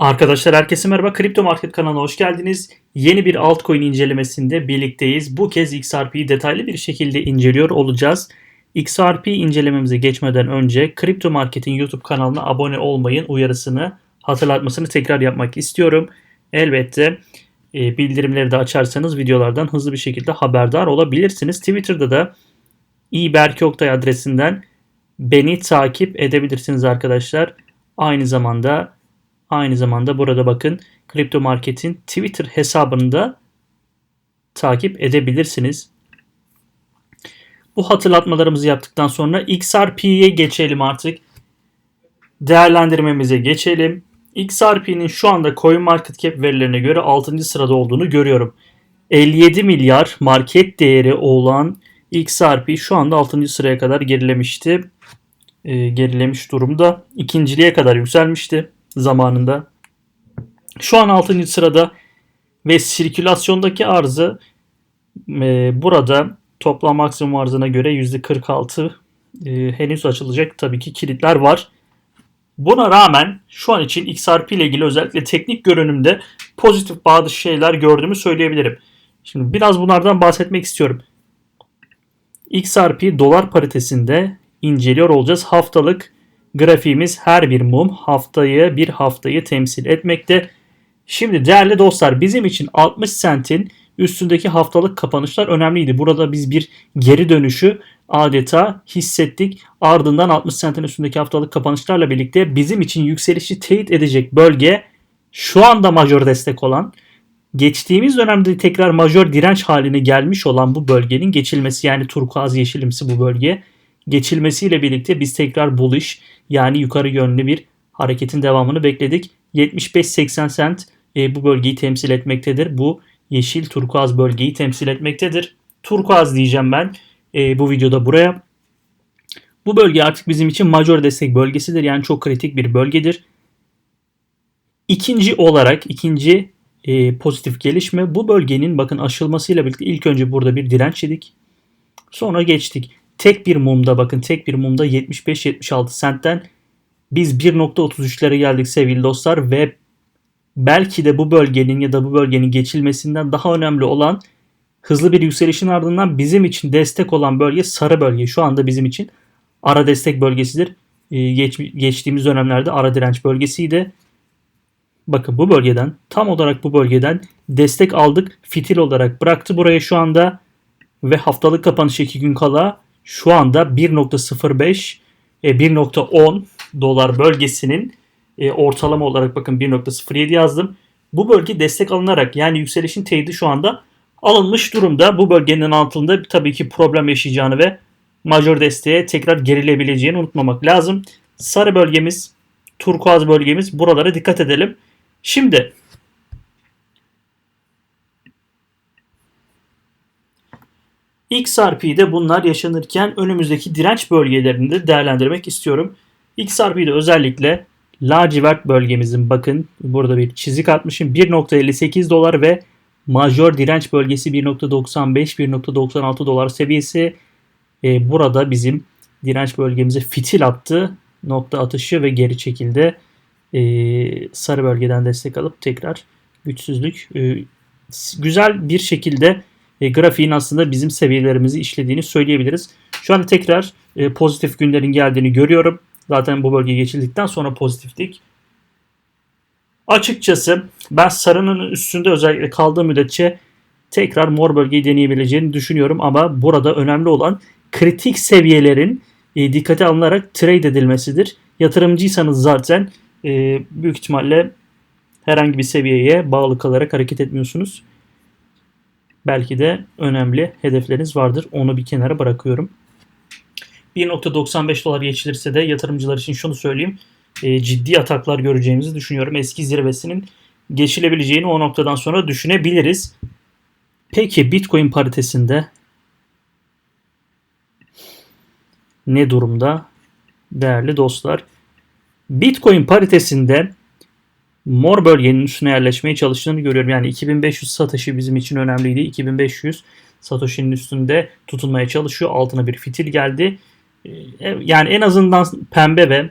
Arkadaşlar herkese merhaba. Kripto Market kanalına hoş geldiniz. Yeni bir altcoin incelemesinde birlikteyiz. Bu kez XRP'yi detaylı bir şekilde inceliyor olacağız. XRP incelememize geçmeden önce Kripto Market'in YouTube kanalına abone olmayın uyarısını hatırlatmasını tekrar yapmak istiyorum. Elbette e, bildirimleri de açarsanız videolardan hızlı bir şekilde haberdar olabilirsiniz. Twitter'da da iberkoktay adresinden beni takip edebilirsiniz arkadaşlar. Aynı zamanda Aynı zamanda burada bakın Kripto Market'in Twitter hesabını da takip edebilirsiniz. Bu hatırlatmalarımızı yaptıktan sonra XRP'ye geçelim artık. Değerlendirmemize geçelim. XRP'nin şu anda CoinMarketCap verilerine göre 6. sırada olduğunu görüyorum. 57 milyar market değeri olan XRP şu anda 6. sıraya kadar gerilemişti. E, gerilemiş durumda. İkinciliğe kadar yükselmişti zamanında. Şu an 6. sırada ve sirkülasyondaki arzı e, burada toplam maksimum arzına göre %46 e, henüz açılacak tabii ki kilitler var. Buna rağmen şu an için XRP ile ilgili özellikle teknik görünümde pozitif bazı şeyler gördüğümü söyleyebilirim. Şimdi biraz bunlardan bahsetmek istiyorum. XRP dolar paritesinde inceliyor olacağız. Haftalık Grafiğimiz her bir mum haftayı bir haftayı temsil etmekte. Şimdi değerli dostlar bizim için 60 sentin üstündeki haftalık kapanışlar önemliydi. Burada biz bir geri dönüşü adeta hissettik. Ardından 60 sentin üstündeki haftalık kapanışlarla birlikte bizim için yükselişi teyit edecek bölge şu anda majör destek olan geçtiğimiz dönemde tekrar majör direnç haline gelmiş olan bu bölgenin geçilmesi yani turkuaz yeşilimsi bu bölge geçilmesiyle birlikte biz tekrar bullish yani yukarı yönlü bir hareketin devamını bekledik. 75-80 sent e, bu bölgeyi temsil etmektedir. Bu yeşil turkuaz bölgeyi temsil etmektedir. Turkuaz diyeceğim ben e, bu videoda buraya. Bu bölge artık bizim için major destek bölgesidir. Yani çok kritik bir bölgedir. İkinci olarak ikinci e, pozitif gelişme bu bölgenin bakın aşılmasıyla birlikte ilk önce burada bir direnç yedik. Sonra geçtik. Tek bir mumda bakın tek bir mumda 75-76 sentten biz 1.33'lere geldik sevgili dostlar ve belki de bu bölgenin ya da bu bölgenin geçilmesinden daha önemli olan hızlı bir yükselişin ardından bizim için destek olan bölge sarı bölge. Şu anda bizim için ara destek bölgesidir. Ee, geç, geçtiğimiz dönemlerde ara direnç bölgesiydi. Bakın bu bölgeden tam olarak bu bölgeden destek aldık. Fitil olarak bıraktı buraya şu anda ve haftalık kapanış 2 gün kala şu anda 1.05 1.10 e, dolar bölgesinin e, ortalama olarak bakın 1.07 yazdım. Bu bölge destek alınarak yani yükselişin teyidi şu anda alınmış durumda. Bu bölgenin altında tabii ki problem yaşayacağını ve major desteğe tekrar gerilebileceğini unutmamak lazım. Sarı bölgemiz, turkuaz bölgemiz buralara dikkat edelim. Şimdi XRP'de bunlar yaşanırken önümüzdeki direnç bölgelerini de değerlendirmek istiyorum. XRP'de özellikle lacivert bölgemizin bakın burada bir çizik atmışım 1.58 dolar ve majör direnç bölgesi 1.95-1.96 dolar seviyesi. Ee, burada bizim direnç bölgemize fitil attı. Nokta atışı ve geri çekildi. Ee, sarı bölgeden destek alıp tekrar güçsüzlük e, güzel bir şekilde e, grafiğin aslında bizim seviyelerimizi işlediğini söyleyebiliriz. Şu anda tekrar e, pozitif günlerin geldiğini görüyorum. Zaten bu bölge geçildikten sonra pozitiflik. Açıkçası ben sarının üstünde özellikle kaldığım müddetçe tekrar mor bölgeyi deneyebileceğini düşünüyorum ama burada önemli olan kritik seviyelerin e, dikkate alınarak trade edilmesidir. Yatırımcıysanız zaten e, büyük ihtimalle herhangi bir seviyeye bağlı kalarak hareket etmiyorsunuz belki de önemli hedefleriniz vardır. Onu bir kenara bırakıyorum. 1.95 dolar geçilirse de yatırımcılar için şunu söyleyeyim. E, ciddi ataklar göreceğimizi düşünüyorum. Eski zirvesinin geçilebileceğini o noktadan sonra düşünebiliriz. Peki Bitcoin paritesinde ne durumda değerli dostlar? Bitcoin paritesinde mor bölgenin üstüne yerleşmeye çalıştığını görüyorum. Yani 2500 Satoshi bizim için önemliydi. 2500 Satoshi'nin üstünde tutunmaya çalışıyor. Altına bir fitil geldi. Ee, yani en azından pembe ve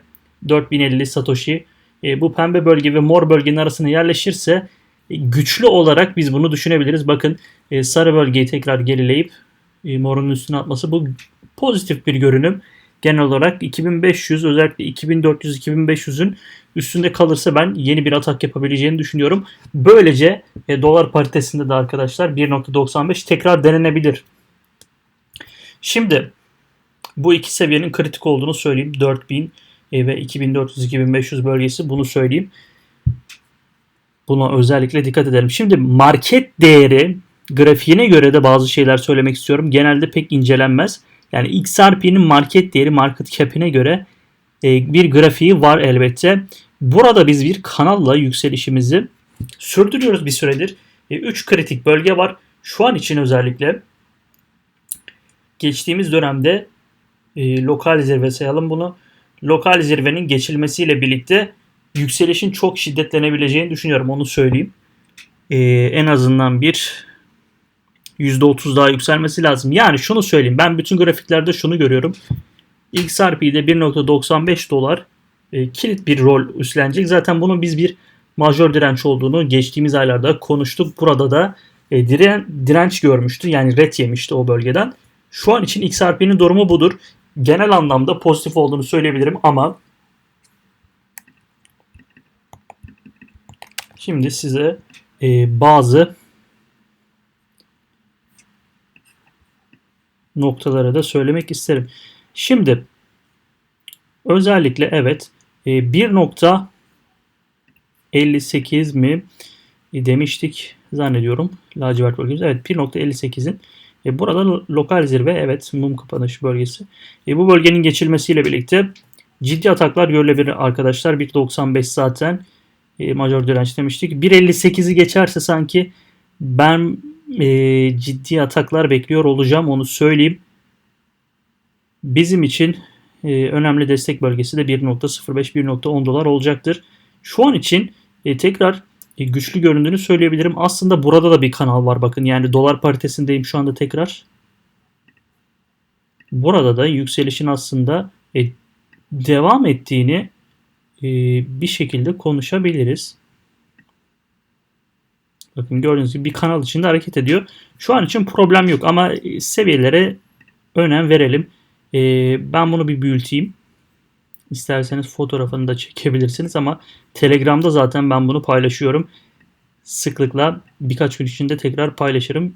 4050 Satoshi e, bu pembe bölge ve mor bölgenin arasına yerleşirse e, güçlü olarak biz bunu düşünebiliriz. Bakın e, sarı bölgeyi tekrar gerileyip e, morun üstüne atması bu pozitif bir görünüm. Genel olarak 2500 özellikle 2400-2500'ün üstünde kalırsa ben yeni bir atak yapabileceğini düşünüyorum. Böylece e, dolar paritesinde de arkadaşlar 1.95 tekrar denenebilir. Şimdi bu iki seviyenin kritik olduğunu söyleyeyim. 4000 e, ve 2400-2500 bölgesi bunu söyleyeyim. Buna özellikle dikkat edelim. Şimdi market değeri grafiğine göre de bazı şeyler söylemek istiyorum. Genelde pek incelenmez. Yani XRP'nin market değeri market cap'ine göre e, bir grafiği var elbette. Burada biz bir kanalla yükselişimizi sürdürüyoruz bir süredir. 3 kritik bölge var. Şu an için özellikle geçtiğimiz dönemde e, lokal zirve sayalım bunu. Lokal zirvenin geçilmesiyle birlikte yükselişin çok şiddetlenebileceğini düşünüyorum. Onu söyleyeyim. E, en azından bir %30 daha yükselmesi lazım. Yani şunu söyleyeyim. Ben bütün grafiklerde şunu görüyorum. XRP'de 1.95 dolar e, kilit bir rol üstlenecek. Zaten bunun biz bir majör direnç olduğunu geçtiğimiz aylarda konuştuk. Burada da e, diren, direnç görmüştü. Yani ret yemişti o bölgeden. Şu an için XRP'nin durumu budur. Genel anlamda pozitif olduğunu söyleyebilirim ama şimdi size e, bazı noktaları da söylemek isterim. Şimdi özellikle evet 1.58 e, mi demiştik zannediyorum lacivert bölgemiz. Evet 1.58'in e, burada lokal zirve evet mum kapanış bölgesi. E, bu bölgenin geçilmesiyle birlikte ciddi ataklar görülebilir arkadaşlar. 1.95 zaten e, major direnç demiştik. 1.58'i geçerse sanki ben e, ciddi ataklar bekliyor olacağım onu söyleyeyim. Bizim için e, önemli destek bölgesi de 1.05-1.10 dolar olacaktır. Şu an için e, tekrar e, güçlü göründüğünü söyleyebilirim. Aslında burada da bir kanal var bakın yani dolar paritesindeyim şu anda tekrar. Burada da yükselişin aslında e, devam ettiğini e, bir şekilde konuşabiliriz. Bakın gördüğünüz gibi bir kanal içinde hareket ediyor. Şu an için problem yok ama e, seviyelere önem verelim. E, ben bunu bir büyüteyim. İsterseniz fotoğrafını da çekebilirsiniz ama Telegram'da zaten ben bunu paylaşıyorum. Sıklıkla birkaç gün içinde tekrar paylaşırım.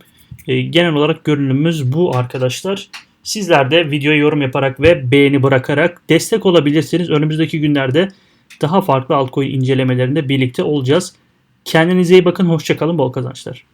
E, genel olarak görünümümüz bu arkadaşlar. Sizler de videoya yorum yaparak ve beğeni bırakarak destek olabilirsiniz. Önümüzdeki günlerde daha farklı altcoin incelemelerinde birlikte olacağız. Kendinize iyi bakın. Hoşçakalın. Bol kazançlar.